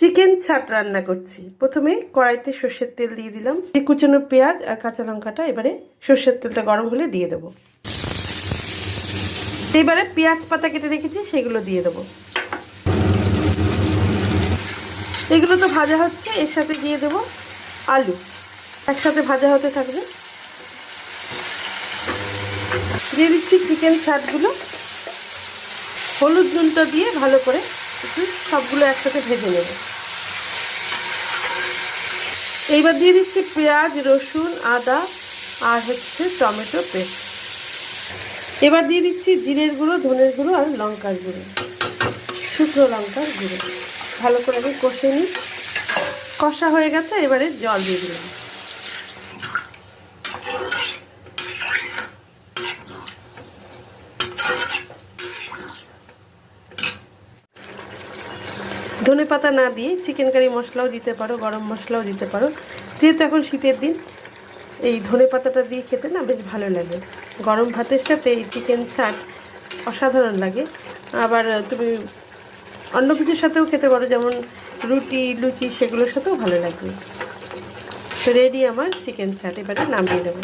Chicken ছাট রান্না করছি। প্রথমে কড়াইতে সর্ষের তেল দিয়ে দিলাম। এই কুচানো পেঁয়াজ আর কাঁচা লঙ্কাটা এবারে সর্ষের তেলটা গরম হলে দিয়ে দেবো। এবারে পেঁয়াজ পাতা কেটে রেখেছি, সেগুলো দিয়ে দেবো। এগুলো তো ভাজা হচ্ছে, এর সাথে দিয়ে দেবো আলু। একসাথে ভাজা হতে থাকবে। দিয়ে দিচ্ছি চিকেন ছাটগুলো। হলুদ নুনটা দিয়ে ভালো করে একটু সবগুলো একসাথে ভেজে নেব। এইবার দিয়ে দিচ্ছি পেঁয়াজ, রসুন, আদা আর হচ্ছে টমেটো পেস্ট। এবার দিয়ে দিচ্ছি জিরের গুঁড়ো, ধনের গুঁড়ো আর লঙ্কার গুঁড়ো। শুকনো লঙ্কার গুঁড়ো। ভালো করে আমি কষে নিই। কষা হয়ে গেছে, এবারে জল দিয়ে দিলাম। ধনে পাতা না দিয়ে চিকেন কারি মশলাও দিতে পারো, গরম মশলাও দিতে পারো। যেহেতু এখন শীতের দিন, এই ধনে পাতাটা দিয়ে খেতে না বেশ ভালো লাগে। গরম ভাতের সাথে এই চিকেন চাট অসাধারণ লাগে। আবার তুমি অন্য কিছুর সাথেও খেতে পারো, যেমন রুটি, লুচি, সেগুলোর সাথেও ভালো লাগবে রেডি আমার চিকেন চাট, এবারে নামিয়ে দেবো